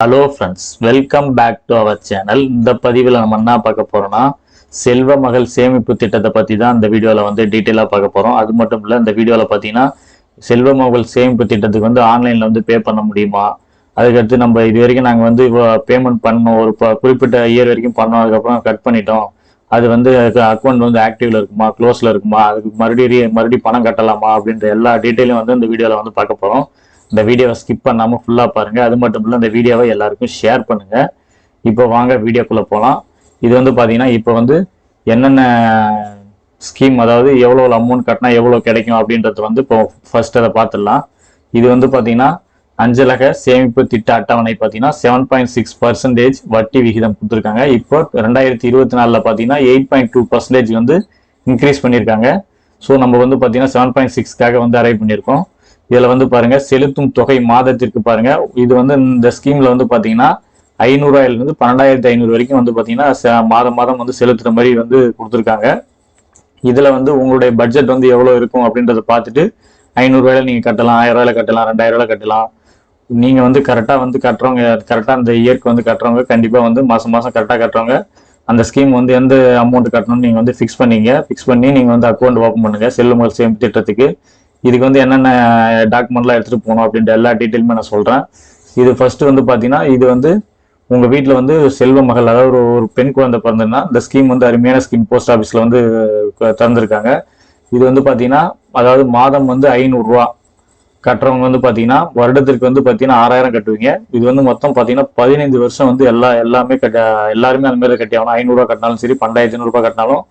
Hello friends welcome back to our channel இந்த பதிவில் நம்ம என்ன பார்க்க போகிறோம்னா செல்வ மகள் சேமிப்பு திட்டத்தை பற்றி தான் இந்த வீடியோவில் வந்து டீட்டெயிலாக பார்க்க போகிறோம் அது மட்டும் இல்லை இந்த வீடியோவில் பார்த்தீங்கன்னா செல்வ மகள் சேமிப்பு திட்டத்துக்கு வந்து ஆன்லைனில் வந்து பே பண்ண முடியுமா? அதுக்கடுத்து நம்ம இது வரைக்கும் நாங்கள் வந்து பேமெண்ட் பண்ணோம். ஒரு குறிப்பிட்ட இயர் வரைக்கும் பண்ணோம். அதுக்கப்புறம் கட் பண்ணிட்டோம். அது வந்து அக்கௌண்ட் வந்து ஆக்டிவில் இருக்குமா? க்ளோஸில் இருக்குமா? அதுக்கு மறுபடியும் மறுபடியும் பணம் கட்டலாமா? அப்படின்ற எல்லா டீட்டெயிலும் வந்து இந்த வீடியோவில் வந்து பார்க்க போகிறோம் இந்த வீடியோவை ஸ்கிப் பண்ணாமல் ஃபுல்லாக பாருங்கள் அது மட்டும் இல்லை இந்த வீடியோவை எல்லாருக்கும் ஷேர் பண்ணுங்கள் இப்போ வாங்க வீடியோக்குள்ளே போகலாம் இது வந்து பார்த்தீங்கன்னா இப்போ வந்து என்னென்ன ஸ்கீம் அதாவது எவ்வளோ அமௌண்ட் கட்டினா எவ்வளோ கிடைக்கும் அப்படின்றது வந்து இப்போ ஃபர்ஸ்ட் அதை பார்த்துடலாம் இது வந்து பார்த்தீங்கன்னா அஞ்சலக சேமிப்பு திட்ட அட்டவணை பார்த்தீங்கன்னா செவன் பாயிண்ட் சிக்ஸ் பர்சன்டேஜ் வட்டி விகிதம் கொடுத்துருக்காங்க. இப்போ ரெண்டாயிரத்தி இருபத்தி நாலில் பார்த்தீங்கன்னா எயிட் பாயிண்ட் டூ பர்சன்டேஜ் வந்து இன்க்ரீஸ் பண்ணியிருக்காங்க ஸோ நம்ம வந்து பார்த்தீங்கன்னா செவன் பாயிண்ட் சிக்ஸ்க்காக வந்து அரைவ் பண்ணியிருக்கோம். இதில் வந்து பாருங்க செலுத்தும் தொகை மாதத்திற்கு பாருங்க. இது வந்து இந்த ஸ்கீம்ல வந்து பார்த்தீங்கன்னா ஐநூறுரூவாயிலிருந்து பன்னெண்டாயிரத்தி ஐநூறு வரைக்கும் வந்து பார்த்தீங்கன்னா ச- மாதம் மாதம் வந்து செலுத்துற மாதிரி வந்து கொடுத்துருக்காங்க. இதில் வந்து உங்களுடைய பட்ஜெட் வந்து எவ்வளோ இருக்கும் அப்படின்றத பார்த்துட்டு ஐநூறுரூவாயில நீங்கள் கட்டலாம் ஆயிரம் ரூபாயில கட்டலாம் ரெண்டாயிரம் ரூபாயில கட்டலாம். நீங்கள் வந்து கரெக்டாக வந்து கட்டுறவங்க கரெக்டாக அந்த இயர்க்கு வந்து கட்டுறவங்க கண்டிப்பாக வந்து மாதம் மாதம் கரெக்டாக கட்டுறவங்க அந்த ஸ்கீம் வந்து எந்த அமௌண்ட் கட்டணும்னு நீங்கள் வந்து ஃபிக்ஸ் பண்ணீங்க. ஃபிக்ஸ் பண்ணி நீங்கள் வந்து அக்கௌண்ட் ஓப்பன் பண்ணுங்க செல்லுமல் சேமிப்பு திட்டத்துக்கு. இதுக்கு வந்து என்னென்ன டாக்குமெண்ட்லாம் எடுத்துகிட்டு போகணும் அப்படின்ற எல்லா டீட்டெயிலுமே நான் சொல்கிறேன் இது ஃபர்ஸ்ட் வந்து பார்த்தீங்கன்னா இது வந்து உங்கள் வீட்டில் வந்து செல்வ மகள் அதாவது ஒரு ஒரு பெண் குழந்தை பிறந்ததுன்னா இந்த ஸ்கீம் வந்து அருமையான ஸ்கீம் போஸ்ட் ஆஃபீஸில் வந்து க- இது வந்து பார்த்தீங்கன்னா அதாவது மாதம் வந்து ஐநூறுரூவா கட்டுறவங்க வந்து பார்த்தீங்கன்னா வருடத்திற்கு வந்து பார்த்தீங்கன்னா ஆறாயிரம் கட்டுவீங்க. இது வந்து மொத்தம் பார்த்தீங்கன்னா பதினைந்து வருஷம் வந்து எல்லா எல்லாமே கட்ட எல்லாருமே அந்த மாதிரி கட்டி ஆகணும். ஐநூறுரூவா கட்டினாலும் சரி பன்னெண்டாயிரத்தி ஐநூறுரூவா கட்டினாலும்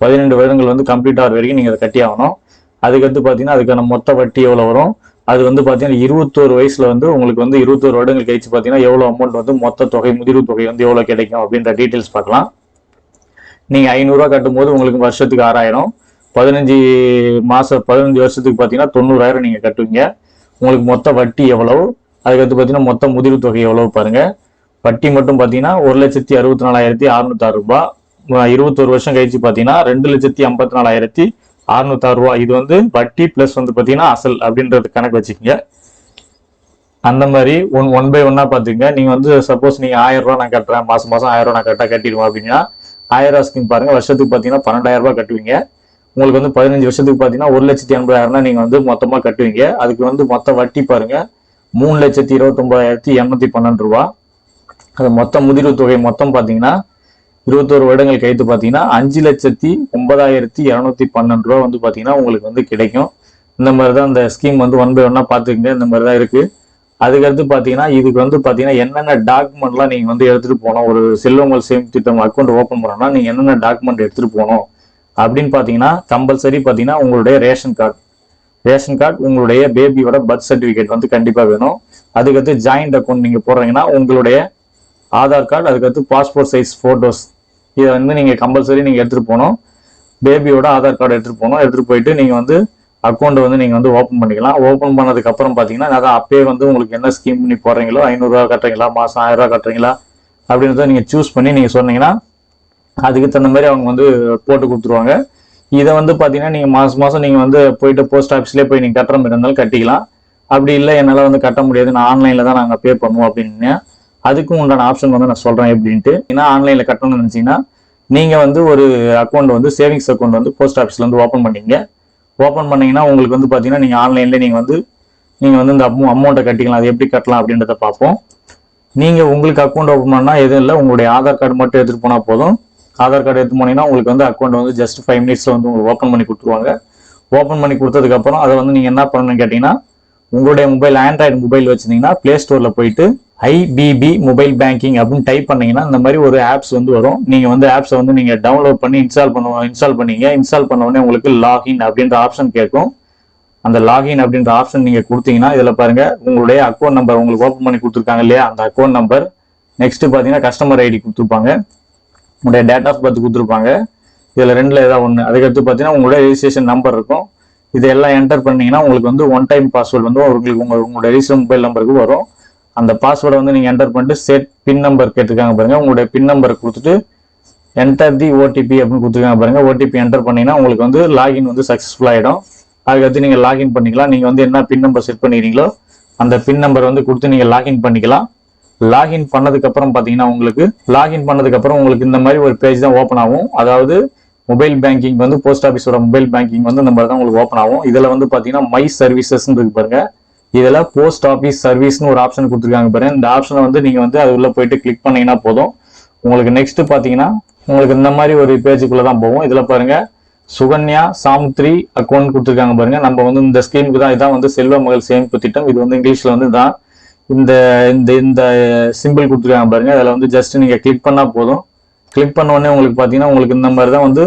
பதினெண்டு வருடங்கள் வந்து கம்ப்ளீட் ஆகிற வரைக்கும் நீங்கள் அதை கட்டி ஆகணும். அதுக்கடுத்து பார்த்தீங்கன்னா அதுக்கான மொத்த வட்டி எவ்வளோ வரும்? அது வந்து பார்த்தீங்கன்னா இருபத்தோரு வயசில் வந்து உங்களுக்கு வந்து இருபத்தோரு வருடங்கள் கழிச்சு பார்த்தீங்கன்னா எவ்வளோ அமௌண்ட் வந்து மொத்த தொகை முதிர்வு தொகை வந்து எவ்வளோ கிடைக்கும் அப்படின்ற டீட்டெயில்ஸ் பார்க்கலாம். நீங்கள் ஐநூறுரூவா கட்டும்போது உங்களுக்கு வருஷத்துக்கு ஆறாயிரம். பதினஞ்சு மாதம் பதினஞ்சு வருஷத்துக்கு பார்த்தீங்கன்னா தொண்ணூறாயிரம் நீங்கள் கட்டுவீங்க. உங்களுக்கு மொத்த வட்டி எவ்வளவு? அதுக்கடுத்து பார்த்தீங்கன்னா மொத்த முதிர்வு தொகை எவ்வளவு பாருங்கள் வட்டி மட்டும் பார்த்தீங்கன்னா ஒரு லட்சத்தி அறுபத்தி நாலாயிரத்தி அறுநூத்தாறு ரூபாய் இருபத்தொரு வருஷம் கழிச்சு பார்த்தீங்கன்னா ரெண்டு லட்சத்தி ஐம்பத்தி நாலாயிரத்தி அறுநூத்தாறு ரூபா. இது வந்து வட்டி ப்ளஸ் வந்து பார்த்தீங்கன்னா அசல் அப்படின்றது கணக்கு வச்சுக்கோங்க. அந்த மாதிரி ஒன் ஒன் பை ஒன்னா பாத்துங்க நீங்க வந்து சப்போஸ் நீங்க ஆயிரம் ரூபா நான் கட்டுறேன். மாசம் மாசம் ஆயிரம் ரூபா நான் கரெக்டாக கட்டிடுவேன் அப்படின்னா ஆயிரம் ரூபா ஸ்கீம் பாருங்க. வருஷத்துக்கு பாத்தீங்கன்னா பன்னெண்டாயிரம் ரூபாய் கட்டுவீங்க. உங்களுக்கு வந்து பதினஞ்சு வருஷத்துக்கு பாத்தீங்கன்னா ஒரு லட்சத்தி எண்பதாயிரம்னா நீங்க வந்து மொத்தமா கட்டுவீங்க. அதுக்கு வந்து மொத்த வட்டி பாருங்க. மூணு லட்சத்தி இருபத்தொம்பதாயிரத்தி எண்ணூத்தி பன்னெண்டு ரூபா. அது மொத்த முதிர்வு தொகை மொத்தம் பாத்தீங்கன்னா இருபத்தோரு வருடங்கள் கழித்து பார்த்தீங்கன்னா அஞ்சு லட்சத்தி ஒன்பதாயிரத்தி இரநூத்தி பன்னெண்டு ரூபா வந்து பார்த்தீங்கன்னா உங்களுக்கு வந்து கிடைக்கும். இந்த மாதிரி தான் அந்த ஸ்கீம் வந்து ஒன் பை ஒன்னா பாத்துக்கங்க இந்த மாதிரி தான் இருக்கு. அதுக்கடுத்து பார்த்தீங்கன்னா இதுக்கு வந்து பார்த்தீங்கன்னா என்னென்ன டாக்குமெண்ட்லாம் நீங்கள் வந்து எடுத்துகிட்டு போகணும்? ஒரு செல்வங்கள் சேமிப்பு திட்டம் அக்கௌண்ட் ஓப்பன் பண்ணணும்னா நீங்கள் என்னென்ன டாக்குமெண்ட் எடுத்துகிட்டு போகணும்? அப்படின்னு பார்த்தீங்கன்னா கம்பல்சரி பார்த்தீங்கன்னா உங்களுடைய ரேஷன் கார்டு ரேஷன் கார்டு உங்களுடைய பேபியோட பர்த் சர்டிஃபிகேட் வந்து கண்டிப்பாக வேணும். அதுக்கடுத்து ஜாயிண்ட் அக்கௌண்ட் நீங்கள் போடுறீங்கன்னா உங்களுடைய ஆதார் கார்டு அதுக்கடுத்து பாஸ்போர்ட் சைஸ் ஃபோட்டோஸ் இதை வந்து நீங்கள் கம்பல்சரி நீங்கள் எடுத்துகிட்டு போகணும். பேபியோட ஆதார் கார்டு எடுத்துகிட்டு போகணும். எடுத்துகிட்டு போயிட்டு நீங்கள் வந்து அக்கௌண்ட் வந்து நீங்கள் வந்து ஓப்பன் பண்ணிக்கலாம். ஓப்பன் பண்ணதுக்கப்புறம் பார்த்தீங்கன்னா அதான் அப்பயே வந்து உங்களுக்கு என்ன ஸ்கீம் பண்ணி போடுறீங்களோ ஐநூறுரூவா கட்டுறீங்களா மாதம் ஆயிரம் ரூபா கட்டுறீங்களா அப்படின்றத நீங்கள் சூஸ் பண்ணி நீங்கள் சொன்னீங்கன்னா அதுக்கு தகுந்த மாதிரி அவங்க வந்து போட்டு கொடுத்துருவாங்க. இதை வந்து பார்த்தீங்கன்னா நீங்கள் மாதம் மாதம் நீங்கள் வந்து போயிட்டு போஸ்ட் ஆஃபீஸ்லேயே போய் நீங்கள் கட்டுற மாதிரி இருந்தாலும் கட்டிக்கலாம். அப்படி இல்லை என்னால் வந்து கட்ட முடியாது. நான் ஆன்லைனில் தான் நாங்கள் பே பண்ணுவோம் அப்படின்னு அதுக்கும் உண்டான ஆப்ஷன் வந்து நான் சொல்கிறேன் எப்படின்ட்டு. ஏன்னா ஆன்லைனில் கட்டணும்னு நினச்சிங்கன்னா நீங்கள் வந்து ஒரு அக்கௌண்ட் வந்து சேவிங்ஸ் அக்கௌண்ட் வந்து போஸ்ட் ஆஃபீஸ்லேருந்து வந்து ஓப்பன் பண்ணீங்க. ஓப்பன் பண்ணீங்கன்னா உங்களுக்கு வந்து பார்த்தீங்கன்னா நீங்கள் ஆன்லைனில் நீங்கள் வந்து நீங்கள் வந்து இந்த அமௌ அமௌண்ட்டை கட்டிக்கலாம். அது எப்படி கட்டலாம் அப்படின்றத பார்ப்போம். நீங்கள் உங்களுக்கு அக்கௌண்ட் ஓப்பன் பண்ணால் எதுவும் இல்லை. உங்களுடைய ஆதார் கார்டு மட்டும் எடுத்துகிட்டு போனால் போதும். ஆதார் கார்டு எடுத்து போனீங்கன்னா உங்களுக்கு வந்து அக்கௌண்ட் வந்து ஜஸ்ட் ஃபைவ் மினிட்ஸில் வந்து உங்களுக்கு ஓப்பன் பண்ணி கொடுத்துருவாங்க. ஓப்பன் பண்ணி கொடுத்ததுக்கப்புறம் அதை வந்து நீங்கள் என்ன பண்ணணும்னு கேட்டிங்கன்னா உங்களுடைய மொபைல் ஆண்ட்ராய்டு மொபைல் வச்சிருந்தீங்கன்னா ப்ளே ஸ்டோரில் போயிட்டு ஐபிபி மொபைல் பேங்கிங் அப்படின்னு டைப் பண்ணீங்கன்னா இந்த மாதிரி ஒரு ஆப்ஸ் வந்து வரும். நீங்கள் வந்து ஆப்ஸை வந்து நீங்கள் டவுன்லோட் பண்ணி இன்ஸ்டால் பண்ணுவோம் இன்ஸ்டால் பண்ணீங்க. இன்ஸ்டால் பண்ண உடனே உங்களுக்கு லாகின் அப்படின்ற ஆப்ஷன் கேட்கும். அந்த லாகின் அப்படின்ற ஆப்ஷன் நீங்கள் கொடுத்தீங்கன்னா இதில் பாருங்கள் உங்களுடைய அக்கௌண்ட் நம்பர் உங்களுக்கு ஓப்பன் பண்ணி கொடுத்துருக்காங்க இல்லையா? அந்த அக்கௌண்ட் நம்பர் நெக்ஸ்ட்டு பார்த்தீங்கன்னா கஸ்டமர் ஐடி கொடுத்துருப்பாங்க. உங்களுடைய டேட் ஆஃப் பர்த் கொடுத்துருப்பாங்க. இதில் ரெண்டில் ஏதாவது ஒன்று அதுக்கடுத்து பார்த்தீங்கன்னா உங்களுடைய ரிஜிஸ்ட்ரேஷன் நம்பர் இருக்கும். இதெல்லாம் என்டர் பண்ணீங்கன்னா உங்களுக்கு வந்து ஒன் டைம் பாஸ்வேர்டு வந்து உங்களுக்கு உங்கள் உங்களுடைய ரெஜிஸ்டர் மொபைல் நம்பருக்கு வரும். அந்த பாஸ்வேர்டை வந்து நீங்கள் என்டர் பண்ணிட்டு செட் பின் நம்பர் கேட்டிருக்காங்க பாருங்கள் உங்களுடைய பின் நம்பர் கொடுத்துட்டு என்டர் தி ஓடிபி அப்படின்னு கொடுத்துருக்காங்க பாருங்கள் ஓடிபி என்டர் பண்ணிங்கன்னா உங்களுக்கு வந்து லாகின் வந்து சக்ஸஸ்ஃபுல் ஆகிடும் அதுக்கடுத்து நீங்கள் லாகின் பண்ணிக்கலாம். நீங்கள் வந்து என்ன பின் நம்பர் செட் பண்ணிக்கிறீங்களோ அந்த பின் நம்பர் வந்து கொடுத்து நீங்கள் லாகின் பண்ணிக்கலாம். லாகின் பண்ணதுக்கப்புறம் பார்த்தீங்கன்னா உங்களுக்கு லாகின் பண்ணதுக்கப்புறம் உங்களுக்கு இந்த மாதிரி ஒரு பேஜ் தான் ஓப்பன் ஆகும். அதாவது மொபைல் பேங்கிங் வந்து போஸ்ட் ஆஃபீஸோட மொபைல் பேங்கிங் வந்து இந்த மாதிரி தான் உங்களுக்கு ஓப்பன் ஆகும். இதில் வந்து பார்த்தீங்கன்னா மை சர்வீசஸ் இருக்கு பாருங்கள் இதில் போஸ்ட் ஆஃபீஸ் சர்வீஸ்னு ஒரு ஆப்ஷன் கொடுத்துருக்காங்க பாருங்க. இந்த ஆப்ஷனை வந்து நீங்கள் வந்து அது உள்ள போயிட்டு கிளிக் பண்ணீங்கன்னா போதும். உங்களுக்கு நெக்ஸ்ட் பார்த்தீங்கன்னா உங்களுக்கு இந்த மாதிரி ஒரு பேஜுக்குள்ளே தான் போகும். இதில் பாருங்க சுகன்யா சாம்த்ரி அக்கௌண்ட் கொடுத்துருக்காங்க பாருங்க. நம்ம வந்து இந்த ஸ்கீமுக்கு தான் இதான் வந்து செல்வ மகள் சேமிப்பு திட்டம். இது வந்து இங்கிலீஷில் வந்து தான் இந்த இந்த இந்த சிம்பிள் கொடுத்துருக்காங்க பாருங்க. அதில் வந்து ஜஸ்ட் நீங்கள் கிளிக் பண்ணால் போதும். கிளிக் பண்ணோடனே உங்களுக்கு பார்த்தீங்கன்னா உங்களுக்கு இந்த மாதிரி தான் வந்து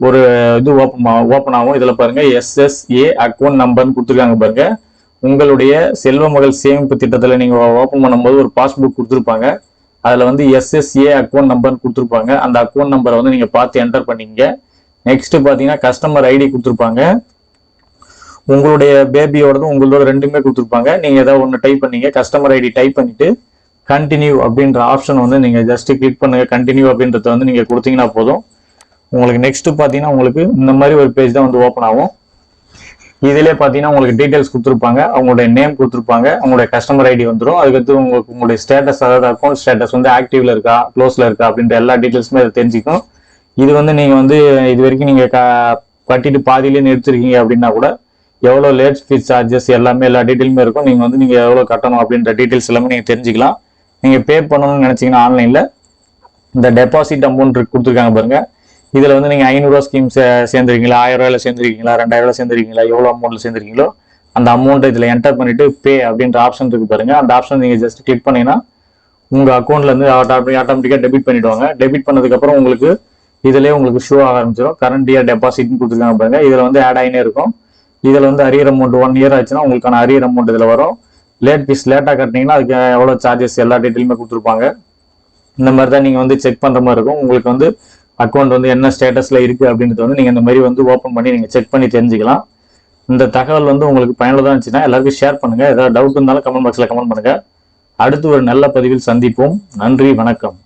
ஒரு இது ஓப்பன் ஓப்பன் ஆகும். இதில் பாருங்கள் எஸ்எஸ்ஏ அக்கௌண்ட் நம்பர்னு கொடுத்துருக்காங்க பாருங்கள் உங்களுடைய செல்வ மகள் சேமிப்பு திட்டத்தில் நீங்கள் ஓப்பன் பண்ணும்போது ஒரு பாஸ்புக் கொடுத்துருப்பாங்க. அதில் வந்து எஸ்எஸ்ஏ அக்கௌண்ட் நம்பர்னு கொடுத்துருப்பாங்க. அந்த அக்கௌண்ட் நம்பரை வந்து நீங்கள் பார்த்து என்டர் பண்ணீங்க நெக்ஸ்ட்டு பார்த்தீங்கன்னா கஸ்டமர் ஐடி கொடுத்துருப்பாங்க. உங்களுடைய பேபியோடதும் உங்களோட ரெண்டுமே கொடுத்துருப்பாங்க. நீங்கள் ஏதாவது ஒன்று டைப் பண்ணீங்க கஸ்டமர் ஐடி டைப் பண்ணிவிட்டு கண்டினியூ அப்படின்ற ஆப்ஷன் வந்து நீங்கள் ஜஸ்ட்டு கிளிக் பண்ணுங்கள் கண்டினியூ அப்படின்றத வந்து நீங்கள் கொடுத்தீங்கன்னா போதும். உங்களுக்கு நெக்ஸ்ட்டு பார்த்தீங்கன்னா உங்களுக்கு இந்த மாதிரி ஒரு பேஜ் தான் வந்து ஓப்பன் ஆகும். இதிலே பார்த்தீங்கன்னா உங்களுக்கு டீடைல்ஸ் கொடுத்துருப்பாங்க. அவங்களுடைய நேம் கொடுத்துருப்பாங்க. அவங்களுடைய கஸ்டமர் ஐடி வந்துடும் அதுக்கடுத்து உங்களுக்கு உங்களுடைய ஸ்டேட்டஸ் அதாவது அக்கௌண்ட் ஸ்டேட்டஸ் வந்து ஆக்டிவ்ல இருக்கா க்ளோஸ்ல இருக்கா அப்படின்ற எல்லா டீடைல்ஸுமே அதை தெரிஞ்சுக்கும். இது வந்து நீங்கள் வந்து இது வரைக்கும் நீங்கள் க- கட்டிட்டு பாதியிலே நிறுத்திருக்கீங்க அப்படின்னா கூட எவ்வளோ லேட் ஃபீஸ் சார்ஜஸ் எல்லாமே எல்லா டீட்டெயிலுமே இருக்கும். நீங்கள் வந்து நீங்கள் எவ்வளோ கட்டணும் அப்படின்ற டீட்டெயில்ஸ் எல்லாமே நீங்கள் தெரிஞ்சுக்கலாம். நீங்கள் பே பண்ணணும்னு நினச்சிங்கன்னா ஆன்லைனில் இந்த டெபாசிட் அமௌண்ட் கொடுத்துருக்காங்க பாருங்கள் இதில் வந்து நீங்கள் ஐநூறுரூவா ஸ்கீம் சேர்ந்துருக்கீங்களா? ஆயிரம் ரூபாயில சேர்ந்துருக்கீங்களா? ரெண்டாயிரம் ரூபாய் சேர்ந்துருக்கீங்களா? எவ்வளோ அமௌண்ட்டில் சேர்ந்துருக்கீங்களோ அந்த அமௌண்ட் இதில் என்டர் பண்ணிட்டு பே அப்படின்ற ஆப்ஷன் இருக்கு பாருங்கள் அந்த ஆப்ஷன் நீங்கள் ஜஸ்ட் கிளிக் பண்ணிங்கன்னா உங்கள் அக்கௌண்ட்லேருந்து ஆட்டோமேட்டிக்காக டெபிட் பண்ணிவிடுவாங்க டெபிட் பண்ணதுக்கப்புறம் உங்களுக்கு இதிலே உங்களுக்கு ஷோ ஆக ஆரம்பிச்சிடும் கரண்ட் இயர் டெபாசிட்னு கொடுத்துருக்காங்க பாருங்கள் இதில் வந்து ஆட் ஆகினே இருக்கும். இதில் வந்து அரியர் அமௌண்ட் ஒன் இயர் ஆச்சுன்னா உங்களுக்கான அரியர் அமௌண்ட் இதில் வரும். லேட் ஃபீஸ் லேட்டாக கட்டினீங்கன்னா அதுக்கு எவ்வளோ சார்ஜஸ் எல்லா டீட்டெயிலுமே கொடுத்துருப்பாங்க. இந்த மாதிரி தான் நீங்கள் வந்து செக் பண்ணுற மாதிரி இருக்கும். உங்களுக்கு வந்து அக்கௌண்ட் வந்து என்ன ஸ்டேட்டஸில் இருக்குது அப்படின்றது வந்து நீங்கள் இந்த மாதிரி வந்து ஓப்பன் பண்ணி நீங்கள் செக் பண்ணி தெரிஞ்சுக்கலாம். இந்த தகவல் வந்து உங்களுக்கு பயனுள்ளதாக இருந்துச்சுன்னா எல்லாருக்கும் ஷேர் பண்ணுங்கள் ஏதாவது டவுட் இருந்தாலும் கமெண்ட் பாக்ஸில் கமெண்ட் பண்ணுங்கள் அடுத்து ஒரு நல்ல பதிவில் சந்திப்போம். நன்றி வணக்கம்.